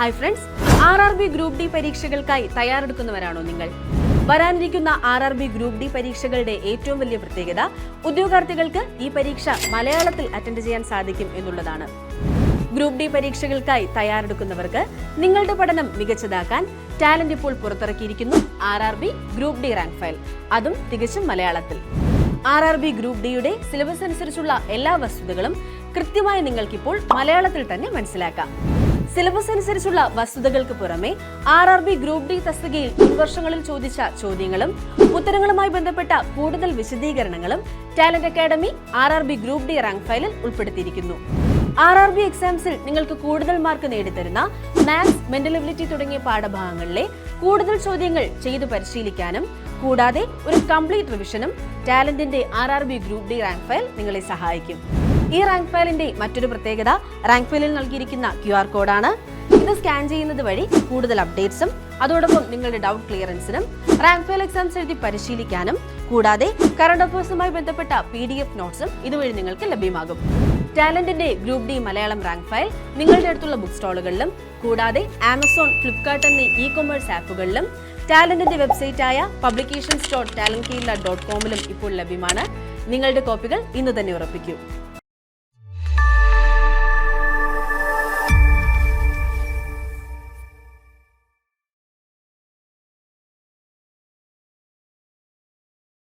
Hi friends. R R B group D പരീക്ഷകൾക്കായി തയ്യാറെടുക്കുന്നവരാണോ നിങ്ങൾ? വരാനിരിക്കുന്ന R R B group D പരീക്ഷകളുടെ ഏറ്റവും വലിയ പ്രത്യേകത ഉദ്യോഗാർത്ഥികൾക്ക് ഈ പരീക്ഷ മലയാളത്തിൽ അറ്റൻഡ് ചെയ്യാൻ സാധിക്കും എന്നുള്ളതാണ്. ഗ്രൂപ്പ് ഡി പരീക്ഷകൾക്കായി തയ്യാറെടുക്കുന്നവർക്ക് നിങ്ങളുടെ പഠനം മികച്ചതാക്കാൻ ടാലന്റ് ഇപ്പോൾ പുറത്തിറക്കിയിരിക്കുന്നു R R B group D rank file. അതും തികച്ചും മലയാളത്തിൽ. ആർ ആർ ബി ഗ്രൂപ്പ് ഡിയുടെ സിലബസ് അനുസരിച്ചുള്ള എല്ലാ വസ്തുതകളും കൃത്യമായി നിങ്ങൾക്കിപ്പോൾ മലയാളത്തിൽ തന്നെ മനസ്സിലാക്കാം. സിലബസ് അനുസരിച്ചുള്ള വസ്തുതകൾക്ക് പുറമെ R R B group D തസ്തികയിൽ മുൻവർഷങ്ങളിൽ ചോദിച്ച ചോദ്യങ്ങളും ഉത്തരങ്ങളുമായി ബന്ധപ്പെട്ട കൂടുതൽ വിശദീകരണങ്ങളും talent academy R R B group D rank ഫയലിൽ ഉൾപ്പെടുത്തിയിരിക്കുന്നു. ആർ ആർ ബി എക്സാംസിൽ നിങ്ങൾക്ക് കൂടുതൽ മാർക്ക് നേടിത്തരുന്ന മാത്സ് മെന്റൽ എബിലിറ്റി തുടങ്ങിയ പാഠഭാഗങ്ങളിലെ കൂടുതൽ ചോദ്യങ്ങൾ ചെയ്തു പരിശീലിക്കാനും കൂടാതെ ഒരു കംപ്ലീറ്റ് റിവിഷനും ടാലന്റിന്റെ R R B group D rank file നിങ്ങളെ സഹായിക്കും. ഈ റാങ്ക് ഫയലിന്റെ മറ്റൊരു പ്രത്യേകത റാങ്ക് ഫയലിൽ നൽകിയിരിക്കുന്ന ക്യു ആർ കോഡാണ് ഇത് സ്കാൻ ചെയ്യുന്നത് വഴി കൂടുതൽ അപ്ഡേറ്റ്സും അതോടൊപ്പം നിങ്ങളുടെ ഡൗട്ട് ക്ലിയറൻസിനും റാങ്ക് ഫയൽ എക്സാംസ് എഴുതി പരിശീലിക്കാനും കൂടാതെ കറണ്ട് അഫയേഴ്സുമായി ബന്ധപ്പെട്ട പി ഡി എഫ് നോട്ട്സും ഇതുവഴി നിങ്ങൾക്ക് ലഭ്യമാകും. ടാലന്റിന്റെ group D Malayalam rank file നിങ്ങളുടെ അടുത്തുള്ള ബുക്ക് സ്റ്റാളുകളിലും കൂടാതെ ആമസോൺ ഫ്ലിപ്കാർട്ട് എന്നീ ഇ കൊമേഴ്സ് ആപ്പുകളിലും ടാലന്റിന്റെ വെബ്സൈറ്റായ പബ്ലിക്കേഷൻസ് ഡോട്ട് ടാലന്റ് ഡോട്ട് കോമിലും ഇപ്പോൾ ലഭ്യമാണ്. നിങ്ങളുടെ കോപ്പികൾ ഇന്ന് തന്നെ ഉറപ്പിക്കൂ.